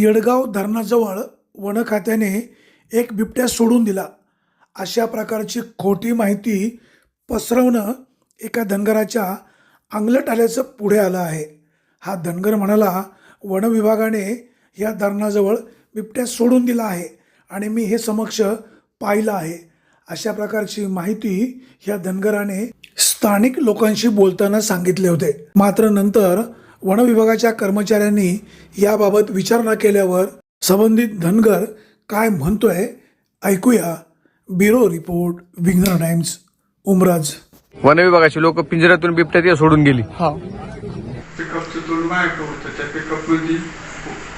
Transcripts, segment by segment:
येडगाव धरणाजवळ वन खात्याने एक बिबट्या सोडून दिला. अशा प्रकारची खोटी माहिती पसरवणं एका धनगराच्या अंगलट आल्याचं पुढे आलं आहे. हा धनगर म्हणाला वन विभागाने या धरणाजवळ बिबट्या सोडून दिला आहे आणि मी हे समक्ष पाहिलं आहे. अशा प्रकारची माहिती या धनगराने स्थानिक लोकांशी बोलताना सांगितले होते. मात्र नंतर वन विभागाच्या कर्मचाऱ्यांनी याबाबत विचारणा केल्यावर संबंधित धनगर काय म्हणतोय ऐकूया. ब्युरो रिपोर्ट विघ्नर टाइम्स उमराज. वन विभागाची लोक पिंजऱ्यातून बिबट्या सोडून गेली. हा. पिकअपचं तोंड माझ्याकडे होतं. त्या पिकअपमध्ये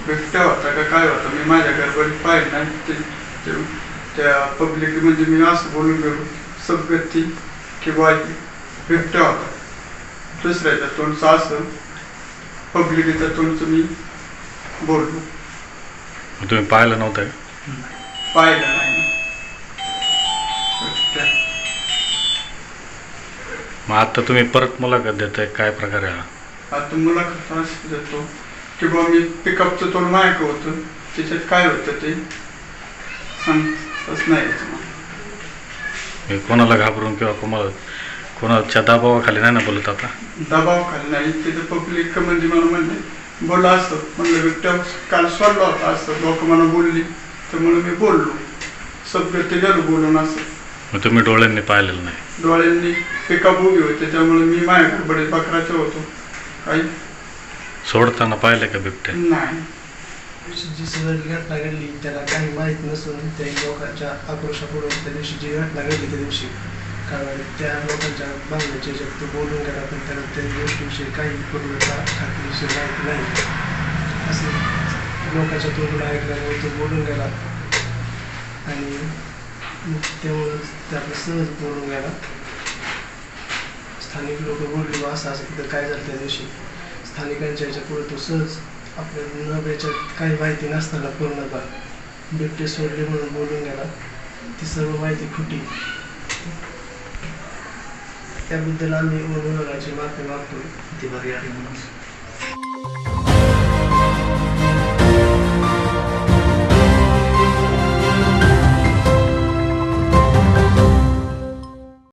बिबट्या होता का काय होता मी माझ्या घरभरी पाहिलं नाही. ते ते- त्या पब्लिकमध्ये मी असं बोलून गेलो सगळी की बाई बिबट्या होता. दुसऱ्याच्या तोंडचं असं पब्लिकीच्या तोंडचं मी बोललो तुम्ही पाहिलं नव्हतं का? पाहिलं नाही बिबट्या. मग आता तुम्ही परत मुलाखत देताय काय प्रकार आहे हा? आता मुलाखत अशी देतो की बा मी पिकअपचं तोंड माझ्याकडे होतं त्याच्यात काय होतं ते सांगतच नाही. हे कोणाला घाबरून किंवा कोणाला कोणाच्या दबावाखाली नाही ना बोलत आता? दबाव खाली नाही तिथं पब्लिक म्हणजे मला म्हणले बोला असं म्हणलं बिबट्या काल सोडला होता असं. लोक मला बोलली तर म्हणून मी बोललो. सगळं ते गेलो बोलून असं. मग तुम्ही डोळ्यांनी पाहिलेलं नाही? डोळ्यांनी पिकअप उभी होते त्यामुळे मी माझ्या बडे बकराचे होतो. काही सोडताना पाहिलं का बिबट्या? नाही. जी सगळी घटना घडली त्याला काही माहीत नसून त्या लोकांच्या आक्रोशापुढे त्या दिवशी जी घटना घडली त्या दिवशी कारण त्या लोकांच्या बांधण्याचे याच्यात बोलून गेला पण त्याला त्या गोष्टीविषयी काही पूर्णता खात्रीशीर माहिती नाही. असं लोकांच्या तोंडून ऐकल्यामुळे तो बोलून गेला. आणि त्यामुळं त्यातलं सहज बोलून गेला. स्थानिक लोक बोलली बा असं असं तर काय झालं त्या दिवशी? स्थानिकांच्या ह्याच्यापुढे तो सहज आपल्या न याच्यात काही माहिती नसताना पूर्णता बिबटे सोडले म्हणून बोलून गेला. ती सर्व माहिती खोटी. te-a de la mine o la ceva pe faptul câteva viaje